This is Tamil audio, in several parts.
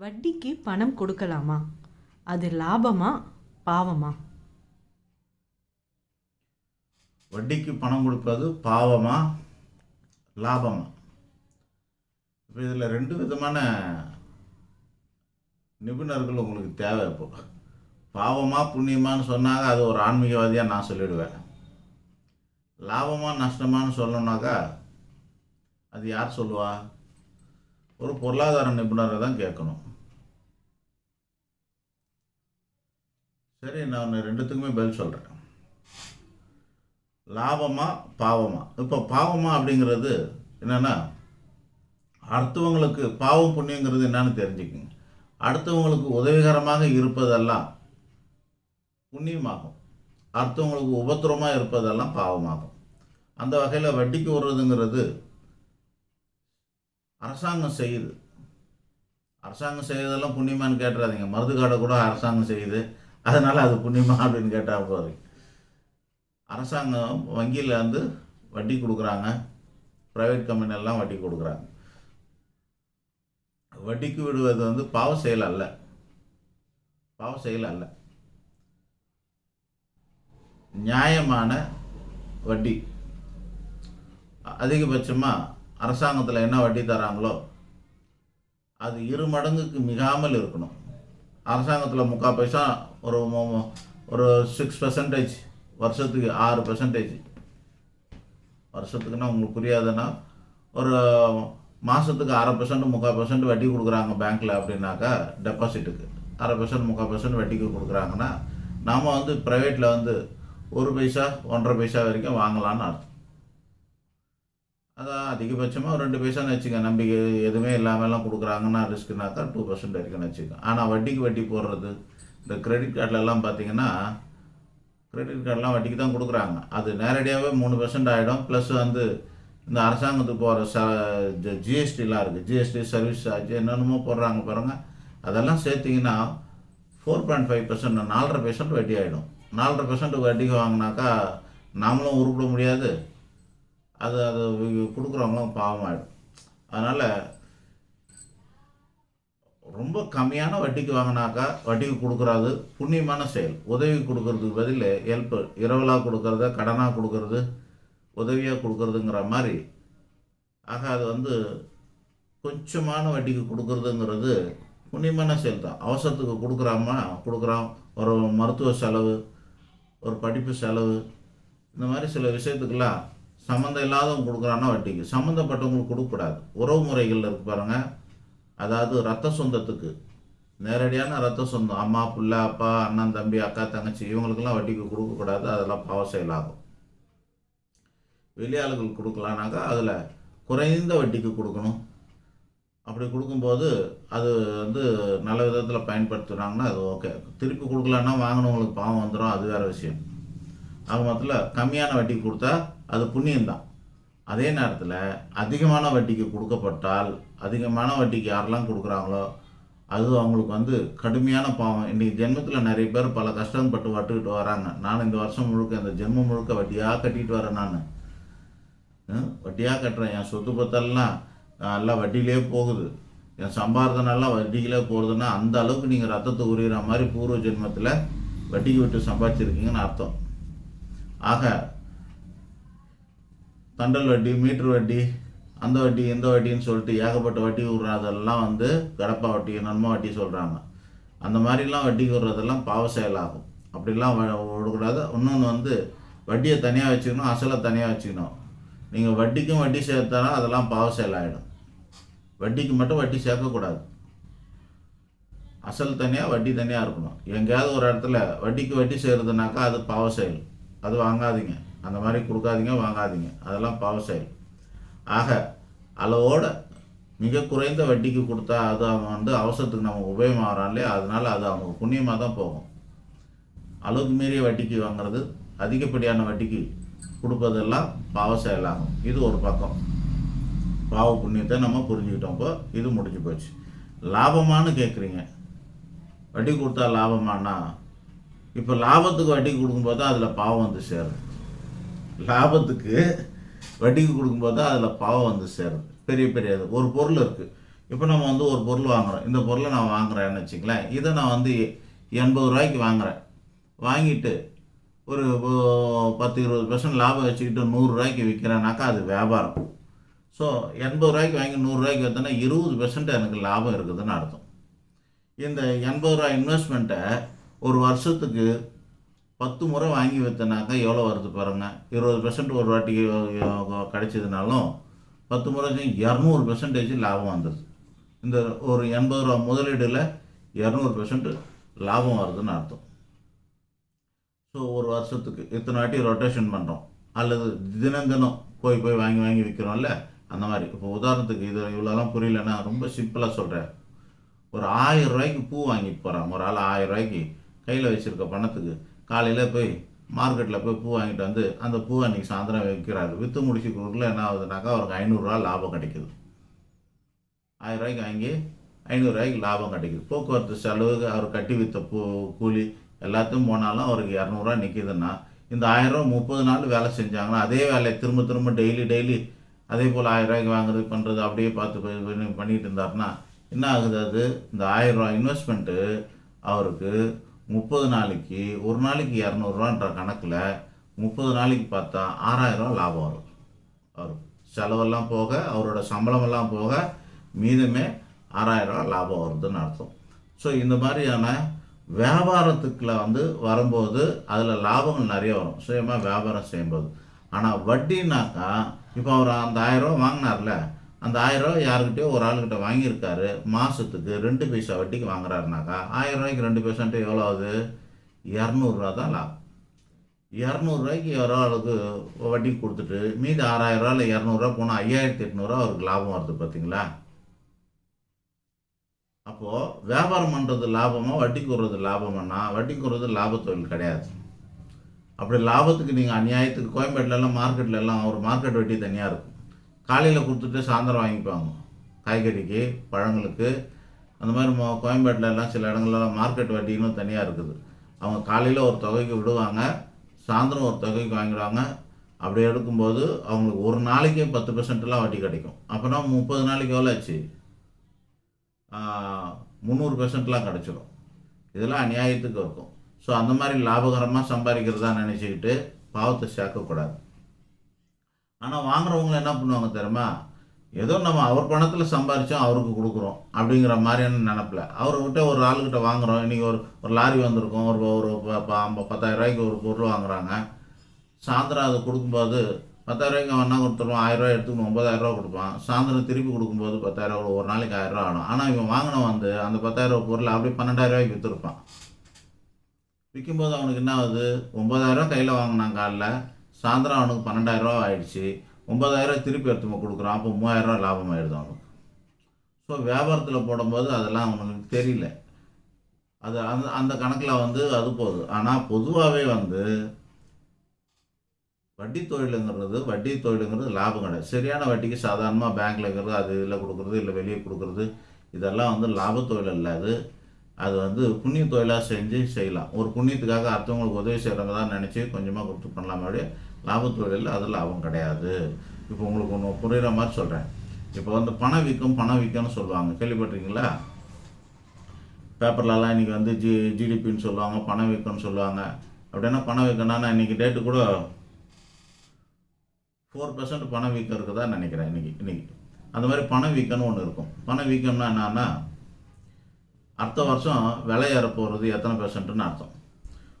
வட்டிக்கு பணம் கொடுக்கலாமா? அது லாபமா? பாவமா? வட்டிக்கு பணம் கொடுப்பது பாவமா? லாபமா? இப்போ இதில் ரெண்டு விதமான நிபுணர்கள் உங்களுக்கு தேவை இப்போ. பாவமாக புண்ணியமான்னு சொன்னாங்க அது ஒரு ஆன்மீகவாதியாக நான் சொல்லிடுவேன். லாபமா நஷ்டமான்னு சொல்லணுன்னாக்கா அது யார் சொல்லுவா? ஒரு பொருளாதார நிபுணரை தான் கேட்கணும். சரி நான் ரெண்டுத்துக்குமே பதில் சொல்கிறேன் லாபமாக பாவமாக இப்போ பாவமா அப்படிங்கிறது என்னென்னா அடுத்தவங்களுக்கு பாவம் புண்ணியங்கிறது என்னன்னு தெரிஞ்சுக்கங்க. அடுத்தவங்களுக்கு உதவிகரமாக இருப்பதெல்லாம் புண்ணியமாகும். அடுத்தவங்களுக்கு உபத்திரமாக இருப்பதெல்லாம் பாவமாகும். அந்த வகையில் வட்டிக்கு விடுறதுங்கிறது அரசாங்கம் செய்யுது. அரசாங்கம் செய்யறதெல்லாம் புண்ணியமான்னு கேட்டுறாதீங்க. மருந்து காடை கூட அரசாங்கம் செய்யுது. அதனால் அது புண்ணியமா அப்படின்னு கேட்டால் போதும். அரசாங்கம் வங்கியில் வந்து வட்டி கொடுக்குறாங்க. ப்ரைவேட் கம்பெனியெல்லாம் வட்டி கொடுக்குறாங்க. வட்டிக்கு விடுவது வந்து பாவ செயல் அல்ல. பாவ செயல் அல்ல. நியாயமான வட்டி. அதிகபட்சமாக அரசாங்கத்தில் என்ன வட்டி தராங்களோ அது இரு மடங்குக்கு மிகாமல் இருக்கணும். அரசாங்கத்தில் முக்கால் பைசா ஒரு ஒரு சிக்ஸ் பர்சன்டேஜ் வருஷத்துக்கு ஆறு பர்சன்டேஜ் வருஷத்துக்குன்னா உங்களுக்கு புரியாதுன்னா ஒரு மாதத்துக்கு அரை பர்சன்ட் முக்கால் பர்சன்ட் வட்டி கொடுக்குறாங்க பேங்க்கில் அப்படின்னாக்கா டெபாசிட்டுக்கு அரை பர்சன்ட் முக்கால் பர்சன்ட் வட்டிக்கு கொடுக்குறாங்கன்னா நாம் வந்து ப்ரைவேட்டில் வந்து ஒரு பைசா ஒன்றரை பைசா வரைக்கும் வாங்கலான்னு அர்த்தம். அதான் அதிகபட்சமாக ஒரு ரெண்டு பைசான்னு வச்சுக்க நம்பிக்கை எதுவுமே இல்லாமலாம் கொடுக்குறாங்கன்னா ரிஸ்க்குனாக்கா டூ பர்சன்ட் வரைக்கும் வச்சுக்கோங்க ஆனால் வட்டிக்கு வட்டி போடுறது இந்த கிரெடிட் கார்டிலலாம் பார்த்தீங்கன்னா கிரெடிட் கார்டெலாம் வட்டிக்கு தான் கொடுக்குறாங்க. அது நேரடியாகவே மூணு பெர்சன்ட் ஆகிடும் ப்ளஸ் வந்து இந்த அரசாங்கத்துக்கு போகிற ச ஜிஎஸ்டிலாம் இருக்குது ஜிஎஸ்டி சர்வீஸ் சார்ஜ் என்னென்னமோ போடுறாங்க பாருங்கள் அதெல்லாம் சேர்த்திங்கன்னா ஃபோர் பாயிண்ட் ஃபைவ் பர்சன்ட் நாலரை பெர்சன்ட் வட்டி ஆகிடும் நாலரை பெர்சன்ட் வட்டிக்கு வாங்கினாக்கா நாமளும் உருப்பிட முடியாது. அது அது கொடுக்குறவங்களும் பாவமாயிடும். அதனால் ரொம்ப கம்மியான வட்டிக்கு வாங்கினாக்கா வட்டிக்கு கொடுக்குறாது. புண்ணியமான செயல். உதவி கொடுக்கறதுக்கு பதில் ஹெல்ப் இரவலாக கொடுக்கறத கடனாக கொடுக்கறது உதவியாக கொடுக்கறதுங்கிற மாதிரி. ஆக அது வந்து கொஞ்சமான வட்டிக்கு கொடுக்கறதுங்கிறது புண்ணியமான செயல் தான் அவசரத்துக்கு கொடுக்குறாமா கொடுக்குறோம் ஒரு மருத்துவ செலவு ஒரு படிப்பு செலவு இந்த மாதிரி சில விஷயத்துக்கெல்லாம் சம்மந்தம் இல்லாதவங்க கொடுக்குறான்னா வட்டிக்கு. சம்மந்தப்பட்டவங்களுக்கு கொடுக்கக்கூடாது. உறவு முறைகள் இருக்கு பாருங்கள் அதாவது ரத்த சொந்தத்துக்கு. நேரடியான ரத்த சொந்தம். அம்மா புள்ள அப்பா அண்ணன் தம்பி அக்கா தங்கச்சி இவங்களுக்கெல்லாம் வட்டிக்கு கொடுக்கக்கூடாது. அதெல்லாம் பாவ செயலாகும். வெளியாளுகள் கொடுக்கலானாக்கா அதில் குறைந்த வட்டிக்கு கொடுக்கணும். அப்படி கொடுக்கும்போது அது வந்து நல்ல விதத்தில் பயன்படுத்துனாங்கன்னா அது ஓகே. திருப்பி கொடுக்கலான்னா வாங்கினவங்களுக்கு பாவம் வந்துடும் அது வேறு விஷயம். அது மொத்தத்தில் கம்மியான வட்டிக்கு கொடுத்தா அது புண்ணியம்தான். அதே நேரத்தில் அதிகமான வட்டிக்கு கொடுக்கப்பட்டால் அதிகமான வட்டிக்கு யாரெல்லாம் கொடுக்குறாங்களோ அது அவங்களுக்கு வந்து கடுமையான பாவம். இன்றைக்கி ஜென்மத்தில் நிறைய பேர் பல கஷ்டப்பட்டு வட்டுக்கிட்டு வராங்க. நான் இந்த வருஷம் முழுக்க இந்த ஜென்மம் முழுக்க வட்டியாக கட்டிட்டு வரேன் நான். வட்டியாக கட்டுறேன். என் சொத்து பத்தெல்லாம் எல்லாம் வட்டியிலே போகுது. என் சம்பாரதனெல்லாம் வட்டியிலே போகிறதுன்னா அந்த அளவுக்கு நீங்கள் ரத்தத்தை உரிகிற மாதிரி பூர்வ ஜென்மத்தில் வட்டிக்கு விட்டு சம்பாதிச்சிருக்கீங்கன்னு அர்த்தம். ஆக தண்டல் வட்டி மீட்ரு வட்டி அந்த வட்டி இந்த வட்டின்னு சொல்லிட்டு ஏகப்பட்ட வட்டி விடுறதெல்லாம் வந்து கடப்பா வட்டி நன்மை வட்டி சொல்கிறாங்க அந்த மாதிரிலாம் வட்டி விடுறதெல்லாம் பாவ செயலாகும். அப்படிலாம் வ- விடக்கூடாது இன்னொன்று வந்து வட்டியை தனியாக வச்சுக்கணும் அசலை தனியாக வச்சுக்கணும். நீங்கள் வட்டிக்கும் வட்டி சேர்த்தாலும் அதெல்லாம் பாவ செயலாகிடும் வட்டிக்கு மட்டும் வட்டி சேர்க்கக்கூடாது. அசல் தனியாக வட்டி தனியாக இருக்கணும். எங்கேயாவது ஒரு இடத்துல வட்டிக்கு வட்டி சேருதுனாக்கா அது பாவ செயல். அது வாங்காதீங்க. அந்த மாதிரி கொடுக்காதீங்க வாங்காதீங்க. அதெல்லாம் பாவ செயல் ஆக அளவோட மிக குறைந்த வட்டிக்கு கொடுத்தா அது அவன் வந்து அவசரத்துக்கு நமக்கு உபயோகமாகறான் இல்லையா? அதனால் அது அவனுக்கு புண்ணியமாக தான் போகும். அளவுக்கு மீறிய வட்டிக்கு வாங்குறது அதிகப்படியான வட்டிக்கு கொடுப்பதெல்லாம் பாவ செயலாகும். இது ஒரு பக்கம். பாவ புண்ணியத்தை நம்ம புரிஞ்சுக்கிட்டோம் இப்போ. இது முடிஞ்சு போச்சு. லாபமானு கேட்குறீங்க. வட்டி கொடுத்தா லாபமானா இப்போ லாபத்துக்கு வட்டி கொடுக்கும்போது தான் அதில் பாவம் வந்து சேரும். லாபத்துக்கு வட்டிக்கு கொடுக்கும்போது தான் அதில் பாவம் வந்து சேரும் பெரிய பெரிய அது ஒரு பொருள் இருக்குது இப்போ நம்ம வந்து ஒரு பொருள் வாங்குகிறோம் இந்த பொருளை நான் வாங்குறேன்னு வச்சுங்களேன் இதை நான் வந்து எண்பது ரூபாய்க்கு வாங்குறேன். வாங்கிட்டு ஒரு பத்து இருபது பர்சன்ட் லாபம் வச்சுக்கிட்டு நூறுரூவாய்க்கு விற்கிறேனாக்கா அது வியாபாரம். ஸோ எண்பது ரூபாய்க்கு வாங்கி நூறுரூவாய்க்கு விற்றோன்னா இருபது பெர்சன்ட் எனக்கு லாபம் இருக்குதுன்னு அர்த்தம். இந்த எண்பது ரூபா இன்வெஸ்ட்மெண்ட்டை ஒரு வருஷத்துக்கு பத்து முறை வாங்கி விற்றனாக்கா எவ்வளோ வருது பாருங்க? இருபது பெர்சன்ட் ஒரு வாட்டி கிடைச்சதுனாலும் பத்து முறை இரநூறு பெர்சன்டேஜ் லாபம் வந்தது இந்த ஒரு எண்பது ரூபா முதலீடில் இரநூறு பெர்சன்ட் லாபம் வருதுன்னு அர்த்தம். ஸோ ஒரு வருஷத்துக்கு இத்தனை வாட்டி ரொட்டேஷன் பண்ணுறோம் அல்லது தினம் தினம் போய் போய் வாங்கி வாங்கி விற்கிறோம்ல அந்த மாதிரி. இப்போ உதாரணத்துக்கு இது இவ்வளோலாம் புரியலன்னா ரொம்ப சிம்பிளாக சொல்கிறேன் ஒரு ஆயிரம் ரூபாய்க்கு பூ வாங்கிட்டு போகிறான் ஒரு ஆள் ஆயிரம் ரூபாய்க்கு கையில் வச்சுருக்க பணத்துக்கு. காலையில் போய் மார்க்கெட்டில் போய் பூ வாங்கிட்டு வந்து அந்த பூ அன்றைக்கி சாயந்தரம் விற்கிறாரு. விற்று முடிச்சுக்குள்ள என்ன ஆகுதுனாக்கா அவருக்கு ஐநூறுரூவா லாபம் கிடைக்குது. ஆயிரரூவாய்க்கு வாங்கி ஐநூறுரூவாய்க்கு லாபம் கிடைக்குது. போக்குவரத்து செலவுக்கு அவர் கட்டி விற்ற பூ கூலி எல்லாத்தையும் போனாலும் அவருக்கு இரநூறுவா நிற்கிதுன்னா இந்த ஆயிரரூவா முப்பது நாள் வேலை செஞ்சாங்கன்னா அதே வேலையை திரும்ப திரும்ப டெய்லி டெய்லி அதே போல் ஆயிரம் ரூபாய்க்கு வாங்குறது பண்ணுறது அப்படியே பார்த்து பண்ணிகிட்டு பண்ணிட்டு இருந்தாருன்னா என்ன ஆகுது அது? இந்த ஆயிரம் ரூபா இன்வெஸ்ட்மெண்ட்டு அவருக்கு முப்பது நாளைக்கு ஒரு நாளைக்கு இரநூறுவான்ற கணக்கில் முப்பது நாளைக்கு பார்த்தா ஆறாயிரம் லாபம் வரும். அவர் செலவெல்லாம் போக அவரோட சம்பளமெல்லாம் போக மீதமே ஆறாயிரம் லாபம் வருதுன்னு அர்த்தம். ஸோ இந்த மாதிரியான வியாபாரத்துக்குள்ள வந்து வரும்போது அதில் லாபங்கள் நிறைய வரும். சுயமாக வியாபாரம் செய்யும்போது. ஆனால் வட்டினாக்கா இப்போ அவர் அந்த ஆயிரம் ரூபா வாங்கினார்ல அந்த ஆயிரம் ரூபாய் யாருக்கிட்டயோ ஒரு ஆளுக்கிட்ட வாங்கியிருக்காரு. மாதத்துக்கு ரெண்டு பைசா வட்டிக்கு வாங்குறாருனாக்கா ஆயிரம் ரூபாய்க்கு ரெண்டு பைசான்ட்டு எவ்வளோ ஆகுது? இரநூறுவா தான் லாபம். இரநூறுவாய்க்கு ஒரு ஆளுக்கு வட்டி கொடுத்துட்டு மீதி ஆறாயிரம் ரூபா இல்லை இரநூறுவா போனால் ஐயாயிரத்தி எட்நூறுவா அவருக்கு லாபம் வருது பார்த்தீங்களா அப்போது வியாபாரம் பண்ணுறது லாபமாக வட்டி கூறுறது லாபமானா வட்டி கூறுறது லாபத்தொழில் கிடையாது. அப்படி லாபத்துக்கு நீங்கள் அநியாயத்துக்கு கோயம்பேட்டிலலாம் மார்க்கெட்டில் எல்லாம் ஒரு மார்க்கெட் வட்டி தனியாக இருக்கும். காலையில் கொடுத்துட்டு சாயந்தரம் வாங்கிப்பாங்க. காய்கறிக்கு பழங்களுக்கு அந்த மாதிரி மோ கோயம்பேட்டில் எல்லாம் சில இடங்கள்லாம் மார்க்கெட் வட்டின்னு தனியாக இருக்குது. அவங்க காலையில் ஒரு தொகைக்கு விடுவாங்க. சாயந்தரம் ஒரு தொகைக்கு வாங்கிடுவாங்க. அப்படி எடுக்கும்போது அவங்களுக்கு ஒரு நாளைக்கே பத்து பெர்சன்ட்லாம் வட்டி கிடைக்கும். அப்போனா முப்பது நாளைக்கு எவ்வளோ ஆச்சு? முந்நூறு பெர்சன்ட்லாம் கிடச்சிடும் இதெல்லாம் அநியாயத்துக்கு இருக்கும். ஸோ அந்த மாதிரி லாபகரமாக சம்பாதிக்கிறதா நினச்சிக்கிட்டு பாவத்தை சேர்க்கக்கூடாது. ஆனால் வாங்குறவங்க என்ன பண்ணுவாங்க தெரியுமா? ஏதோ நம்ம அவர் பணத்தில் சம்பாரித்தோம் அவருக்கு கொடுக்குறோம் அப்படிங்கிற மாதிரியான நினப்பில். அவர்கிட்ட ஒரு ஆளுகிட்ட வாங்குறோம். இன்றைக்கி ஒரு ஒரு லாரி வந்திருக்கோம். ஒரு ஒரு ப- ஐம்ப- பத்தாயிரம் ரூபாய்க்கு ஒரு பொருள் வாங்குறாங்க. சாயந்தரம் அதை கொடுக்கும்போது பத்தாயிரம் ரூபாய்க்கு அவன் என்ன கொடுத்துருவான்? ஆயிரம் ரூபாய் எடுத்துக்கணும். ஒன்பதாயிரம் ரூபா கொடுப்பான். சாயந்தரம் திருப்பி கொடுக்கும்போது பத்தாயிரம் ஒரு நாளைக்கு ஆயிரரூவா ஆகும் ஆனால் இவன் வாங்கின வந்து அந்த பத்தாயிரரூவா பொருள் அப்படியே பன்னெண்டாயிரம் ரூபாய்க்கு விற்றுருப்பான் விற்கும்போது அவனுக்கு என்ன ஆகுது? ஒம்பதாயிரரூவா கையில் வாங்கினான் காலில். சாயந்தரம் அவனுக்கு பன்னெண்டாயிரம் ரூபா ஆயிடுச்சு. ஒன்பதாயிரம் திருப்பி எடுத்து கொடுக்குறான். அப்போ மூவாயிரம் ரூபா லாபம் ஆயிடுது அவனுக்கு. ஸோ வியாபாரத்தில் போடும்போது அதெல்லாம் அவனுக்கு தெரியல. அது அந்த அந்த கணக்கில் வந்து அது போகுது. ஆனால் பொதுவாகவே வந்து வட்டி தொழிலுங்கிறது வட்டி தொழிலுங்கிறது லாபம் கிடையாது. சரியான வட்டிக்கு சாதாரணமாக பேங்க்கில் இருக்கிறது அது இதில் கொடுக்குறது இல்லை வெளியே கொடுக்குறது இதெல்லாம் வந்து லாப தொழில் இல்லை அது. அது வந்து புண்ணிய தொழிலாக செஞ்சு செய்யலாம். ஒரு புண்ணியத்துக்காக அடுத்தவங்களுக்கு உதவி செய்கிறவங்க தான் நினச்சி கொஞ்சமாக கொடுத்து பண்ணலாம் அப்படியே லாபத்தொழில் அதில் லாபம் கிடையாது. இப்போ உங்களுக்கு ஒன்று புரிகிற மாதிரி சொல்கிறேன் இப்போ வந்து பணம் விற்கும் பணம் விற்கும்னு சொல்லுவாங்க. கேள்விப்பட்டிருக்கீங்களா? பேப்பர்லலாம் இன்றைக்கி வந்து ஜி ஜிடிபின்னு சொல்லுவாங்க பணம் விற்கும்னு சொல்லுவாங்க. அப்படின்னா பணம் விற்கணும்னா இன்றைக்கி டேட்டு கூட ஃபோர் பர்சன்ட் பணம் வீக்கம் இருக்குதா நினைக்கிறேன் இன்னைக்கு இன்னைக்கு. அந்த மாதிரி பணம் வீக்கம்னு ஒன்று இருக்கும். பணம் வீக்கம்னா என்னன்னா அடுத்த வருஷம் விலை ஏற போகிறது எத்தனை பெர்சன்ட்னு அர்த்தம்.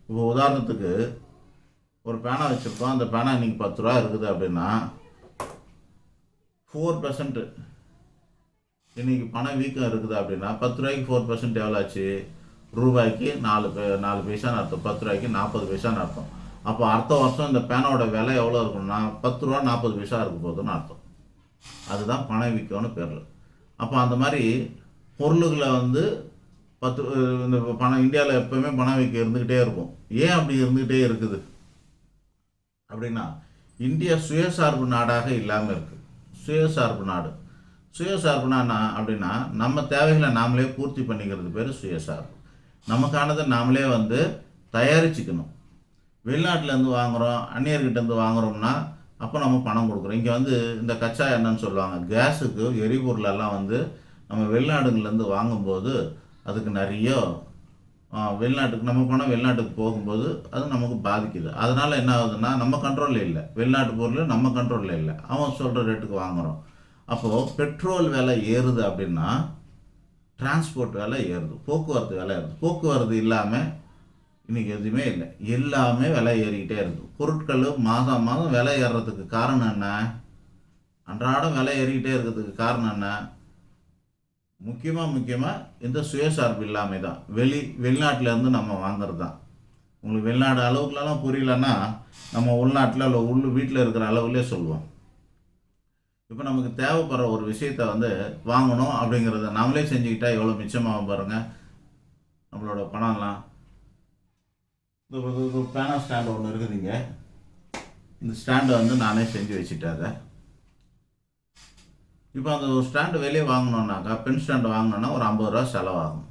இப்போ உதாரணத்துக்கு ஒரு பேனா வச்சுருக்கோம் அந்த பேனா இன்னைக்கு பத்து ரூபா இருக்குது அப்படின்னா ஃபோர் பர்சன்ட்டு இன்னைக்கு பணம் வீக்கம் இருக்குது அப்படின்னா பத்து ரூபாய்க்கு ஃபோர் பர்சன்ட் எவ்வளோ ஆச்சு? ரூபாய்க்கு நாலு பே நாலு பைசான்னு அர்த்தம். பத்து ரூபாய்க்கு நாற்பது பைசான்னு அர்த்தம். அப்போ அடுத்த வருஷம் இந்த பேனாவோட விலை எவ்வளோ இருக்கும்னா பத்து ரூபா நாற்பது பைசா இருக்க போகுதுன்னு அர்த்தம். அதுதான் பணவீக்கம்னு பேர். அப்போ அந்த மாதிரி பொருளுகளை வந்து பத்து இந்த பணம் இந்தியாவில் எப்போவுமே பணவீக்கம் இருந்துக்கிட்டே இருக்கும். ஏன் அப்படி இருந்துக்கிட்டே இருக்குது? அப்படின்னா இந்தியா சுயசார்பு நாடாக இல்லாமல் இருக்குது சுயசார்பு நாடு. சுயசார்புனா என்ன அப்படின்னா நம்ம தேவைகளை நாமளே பூர்த்தி பண்ணிக்கிறது பேர் சுயசார்பு. நமக்கானதை நாமளே வந்து தயாரிச்சுக்கணும். வெளிநாட்டிலேருந்து வாங்குகிறோம் அந்நியர்கிட்டேருந்து வாங்குறோம்னா அப்போ நம்ம பணம் கொடுக்குறோம். இங்கே வந்து இந்த கச்சா என்னன்னு சொல்லுவாங்க. கேஸுக்கு எரிபொருளெல்லாம் வந்து நம்ம வெளிநாடுங்கள்லேருந்து வாங்கும்போது அதுக்கு நிறைய வெளிநாட்டுக்கு நம்ம பணம் வெளிநாட்டுக்கு போகும்போது அது நமக்கு பாதிக்குது. அதனால் என்ன ஆகுதுன்னா நம்ம கண்ட்ரோலில் இல்லை. வெளிநாட்டு பொருள் நம்ம கண்ட்ரோலில் இல்லை. அவன் சொல்கிற ரேட்டுக்கு வாங்குகிறோம் அப்போது பெட்ரோல் விலை ஏறுது அப்படின்னா டிரான்ஸ்போர்ட் விலை ஏறுது. போக்குவரத்து விலை ஏறுது. போக்குவரத்து இல்லாமல் இன்றைக்கி எதுவுமே இல்லை. எல்லாமே விலை ஏறிக்கிட்டே இருக்குது. பொருட்கள் மாதம் மாதம் விலை ஏறுறதுக்கு காரணம் என்ன? அன்றாடம் விலை ஏறிக்கிட்டே இருக்கிறதுக்கு காரணம் என்ன? முக்கியமாக முக்கியமாக இந்த சுயசார்பு இல்லாமை தான். வெளி வெளிநாட்டிலேருந்து நம்ம வாங்குறது தான். உங்களுக்கு வெளிநாடு அளவுக்குலாம் புரியலன்னா நம்ம உள்நாட்டில் இல்லை உள் வீட்டில் இருக்கிற அளவுலேயே சொல்லுவோம். இப்போ நமக்கு தேவைப்படுற ஒரு விஷயத்த வந்து வாங்கணும் அப்படிங்கிறத நாமளே செஞ்சுக்கிட்டா எவ்வளோ மிச்சமாக பாருங்கள் நம்மளோட பணம்லாம். இந்த பேனா ஸ்டாண்டு ஒன்று இருக்குதுங்க இந்த ஸ்டாண்டை வந்து நானே செஞ்சு வச்சுட்டேன் அதை. இப்போ அந்த ஒரு ஸ்டாண்டு வெளியே வாங்கினோன்னாக்கா பென் ஸ்டாண்டு வாங்கினோன்னா ஒரு ஐம்பது ரூபா செலவாகும்.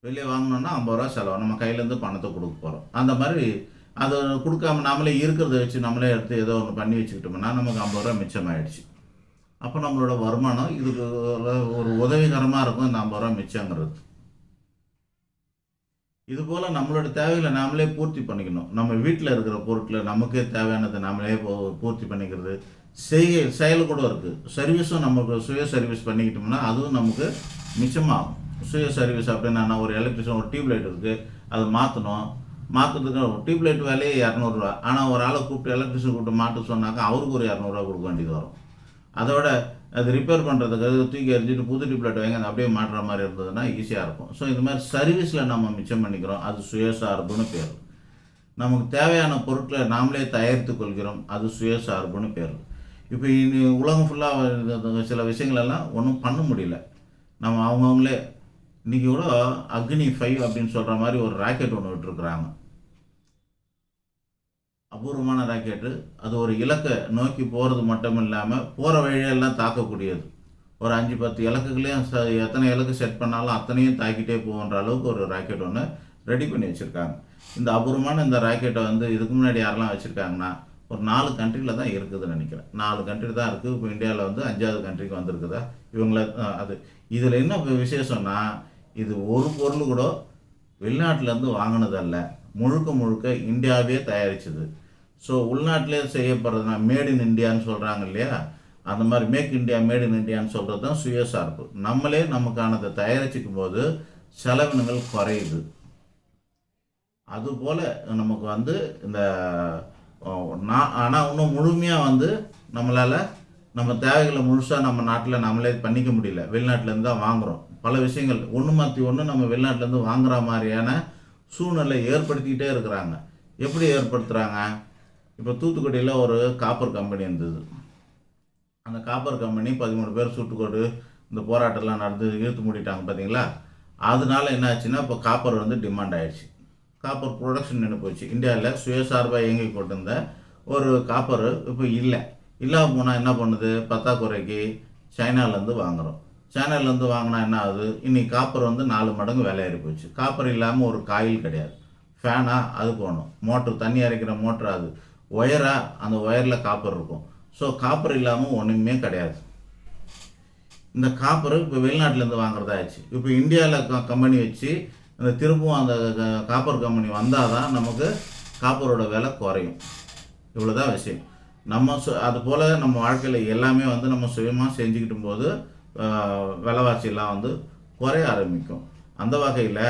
வெளியே வாங்கினோன்னா ஐம்பது ரூபா செலவாகும். நம்ம கையிலேருந்து பணத்தை கொடுக்க போகிறோம் அந்த மாதிரி அதை கொடுக்காம நாமளே இருக்கிறத வச்சு நம்மளே எடுத்து ஏதோ ஒன்று பண்ணி வச்சுக்கிட்டோம்னா நமக்கு ஐம்பது ரூபா மிச்சமாயிடுச்சு. அப்போ நம்மளோட வருமானம் இதுக்கு ஒரு- உதவிகரமாக இருக்கும் இந்த ஐம்பது ரூபா மிச்சங்கிறது. இது போல் நம்மளோட தேவைகளை நாமளே பூர்த்தி பண்ணிக்கணும். நம்ம வீட்டில் இருக்கிற பொருட்களை நமக்கே தேவையானதை நாமளே பூர்த்தி பண்ணிக்கிறது. செய்கை செயல் கூட இருக்குது சர்வீஸும் நமக்கு சுய சர்வீஸ் பண்ணிக்கிட்டோம்னா அதுவும் நமக்கு மிச்சமாகும். சுய சர்வீஸ் அப்படின்னா ஒரு எலக்ட்ரிஷியன் ஒரு டியூப் லைட் இருக்குது அதை மாற்றணும் மாற்றுறதுக்கு டியூப் லைட் விலையே இரநூறுவா. ஆனால் ஒரு ஆளை கூப்பிட்டு எலக்ட்ரிஷியன் கூப்பிட்டு மாட்ட சொன்னாக்கா அவருக்கு ஒரு இரநூறுவா கொடுக்க வேண்டியது வரும். அதோட அது ரிப்பேர் பண்ணுறதுக்கு அது தூக்கி எரிஞ்சிட்டு புது டிப்ளெட் வாங்கி அதை அப்படியே மாட்டுற மாதிரி இருந்ததுன்னா ஈஸியாக இருக்கும். ஸோ இந்த மாதிரி சர்வீஸில் நம்ம மிச்சம் பண்ணிக்கிறோம். அது சுயசார்புன்னு பேர். நமக்கு தேவையான பொருட்களை நாமளே தயாரித்து கொள்கிறோம். அது சுயசார்புன்னு பேர். இப்போ இனி உலகம் ஃபுல்லாக சில விஷயங்களெல்லாம் ஒன்றும் பண்ண முடியல. நம்ம அவங்கவுங்களே இன்றைக்கி கூட அக்னி ஃபைவ் அப்படின்னு சொல்கிற மாதிரி ஒரு ராக்கெட் ஒன்று விட்டுருக்குறாங்க. அபூர்வமான ராக்கெட்டு அது ஒரு இலக்கை நோக்கி போகிறது மட்டும் இல்லாமல் போகிற வழியெல்லாம் தாக்கக்கூடியது. ஒரு அஞ்சு பத்து இலக்குகளையும் ச எத்தனை இலக்கு செட் பண்ணாலும் அத்தனையும் தாக்கிட்டே போகின்ற அளவுக்கு ஒரு ராக்கெட் ஒன்று ரெடி பண்ணி வச்சுருக்காங்க. இந்த அபூர்வமான இந்த ராக்கெட்டை வந்து இதுக்கு முன்னாடி யாரெல்லாம் வச்சுருக்காங்கன்னா ஒரு நாலு கண்ட்ரியில் தான் இருக்குதுன்னு நினைக்கிறேன். நாலு கண்ட்ரி தான் இருக்குது இப்போ இந்தியாவில் வந்து அஞ்சாவது கண்ட்ரிக்கு வந்திருக்குதா? இவங்கள அது இதில் என்ன விசேஷம்னா இது ஒரு பொருள் கூட வெளிநாட்டிலேருந்து வாங்கினதல்ல. முழுக்க முழுக்க இந்தியாவே தயாரிச்சது. ஸோ உள்நாட்டிலே செய்யப்படுறதுனா மேட் இன் இந்தியான்னு சொல்கிறாங்க இல்லையா? அந்த மாதிரி மேக் இந்தியா மேட் இன் இந்தியான்னு சொல்கிறது தான் சுயசார்பு நம்மளே நமக்கானதை தயாரிச்சிக்கும் போது செலவினங்கள் குறையுது. அதுபோல் நமக்கு வந்து இந்த நான் ஆனால் இன்னும் முழுமையாக வந்து நம்மளால் நம்ம தேவைகளை முழுசாக நம்ம நாட்டில் நம்மளே பண்ணிக்க முடியல. வெளிநாட்டிலேருந்து தான் வாங்குகிறோம் பல விஷயங்கள் ஒன்று மாற்றி ஒன்று நம்ம வெளிநாட்டிலேருந்து வாங்குற மாதிரியான சூழ்நிலை ஏற்படுத்திக்கிட்டே இருக்கிறாங்க. எப்படி ஏற்படுத்துகிறாங்க இப்போ தூத்துக்குடியில் ஒரு காப்பர் கம்பெனி இருந்தது. அந்த காப்பர் கம்பெனி பதிமூணு பேர் சுட்டுக்கோடு இந்த போராட்டம்லாம் நடந்து இழுத்து மூடிட்டாங்க பார்த்தீங்களா அதனால என்ன ஆச்சுன்னா இப்போ காப்பர் வந்து டிமாண்ட் ஆயிடுச்சு. காப்பர் ப்ரொடக்ஷன் நின்று போச்சு. இந்தியாவில் சுயசார்பாக இயங்கி கொண்டிருந்த ஒரு காப்பர் இப்போ இல்லை. இல்லாமல் போனால் என்ன பண்ணுது? பத்தாக்குறைக்கு சைனாலேருந்து வாங்குகிறோம் சைனாலேருந்து வாங்கினா என்ன ஆகுது? இன்றைக்கி காப்பர் வந்து நாலு மடங்கு விலை போச்சு. காப்பர் இல்லாமல் ஒரு காயில் கிடையாது. ஃபேனாக அது போகணும் மோட்ரு தண்ணி அரைக்கிற மோட்ரு அது. ஒயராக அந்த ஒயரில் காப்பர் இருக்கும். ஸோ காப்பர் இல்லாமல் ஒன்றுமே கிடையாது. இந்த காப்பர் இப்போ வெளிநாட்டிலேருந்து வாங்குறதாச்சு. இப்போ இந்தியாவில் கம்பெனி வச்சு அந்த திரும்பவும் அந்த க- காப்பர் கம்பெனி வந்தால் தான் நமக்கு காப்பரோட விலை குறையும். இவ்வளோதான் விஷயம். நம்ம சு அது போல் நம்ம வாழ்க்கையில் எல்லாமே வந்து நம்ம சுயமாக செஞ்சுக்கிட்டும் போது விலைவாசியெல்லாம் வந்து குறைய ஆரம்பிக்கும். அந்த வகையில்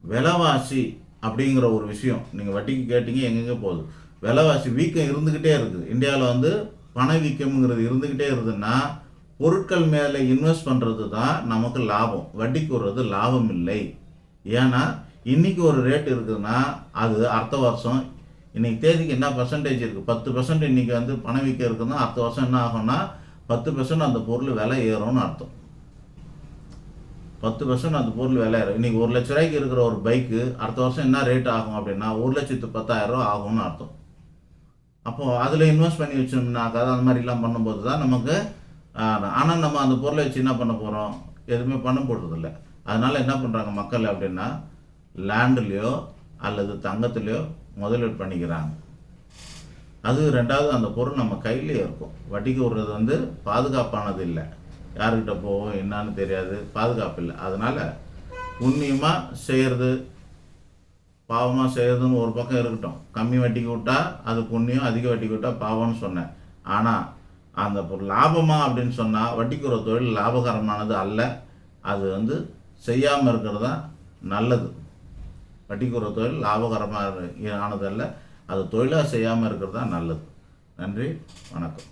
விலைவாசி அப்படிங்கிற ஒரு விஷயம் நீங்கள் வட்டிக்கு கேட்டீங்க எங்கெங்கே போகுது? விலைவாசி வீக்கம் இருந்துக்கிட்டே இருக்குது. இந்தியாவில் வந்து பண வீக்கம்ங்கிறது இருந்துக்கிட்டே இருக்குதுன்னா பொருட்கள் மேலே இன்வெஸ்ட் பண்ணுறது தான் நமக்கு லாபம். வட்டிக்கு வர்றது லாபம் இல்லை. ஏன்னா இன்றைக்கி ஒரு ரேட் இருக்குதுன்னா அது அடுத்த வருஷம் இன்னைக்கு தேதிக்கு என்ன பர்சன்டேஜ் இருக்குது பத்து பர்சன்ட் இன்றைக்கி வந்து பணவீக்கம் இருக்குதுன்னா அடுத்த வருஷம் என்ன ஆகும்னா பத்து பர்சன்ட் அந்த பொருள் விலை ஏறும்னு அர்த்தம். பத்து பர்சன்ட் அந்த பொருள் விலை ஏறும். ஒரு லட்ச ரூபாய்க்கு இருக்கிற ஒரு பைக்கு அடுத்த வருஷம் என்ன ரேட் ஆகும் அப்படின்னா ஒரு லட்சத்து பத்தாயிரம் ரூபா ஆகும்னு அர்த்தம். அப்போது அதில் இன்வெஸ்ட் பண்ணி வச்சோம்னாக்கா அந்த மாதிரிலாம் பண்ணும்போது தான் நமக்கு ஆனால் நம்ம அந்த பொருளை வச்சு என்ன பண்ண போகிறோம் எதுவுமே பண்ண போடுறதில்ல அதனால் என்ன பண்ணுறாங்க மக்கள் அப்படின்னா லேண்டுலேயோ அல்லது தங்கத்துலேயோ முதலீடு பண்ணிக்கிறாங்க. அது ரெண்டாவது அந்த பொருள் நம்ம கையிலேயே இருக்கும். வட்டிக்கு விடுறது வந்து பாதுகாப்பானது இல்லை. யாருக்கிட்ட போவோம் என்னன்னு தெரியாது பாதுகாப்பு இல்லை. அதனால் புண்ணியமாக செய்கிறது பாவமாக செய்கிறதுன்னு ஒரு பக்கம் இருக்கட்டும். கம்மி வட்டிக்கு விட்டா அது புண்ணியம் அதிக வட்டிக்கு விட்டால் பாவம்னு சொன்னேன். ஆனால் அந்த பொருள் லாபமாக அப்படின்னு சொன்னால் வட்டிக்கு ஒரு தொழில் லாபகரமானது அல்ல. அது வந்து செய்யாமல் இருக்கிறது? தான் நல்லது. வட்டிக்குற தொழில் லாபகரமாக ஆனதல்ல. அது தொழிலாக செய்யாமல் இருக்கிறது? தான் நல்லது. நன்றி. வணக்கம்.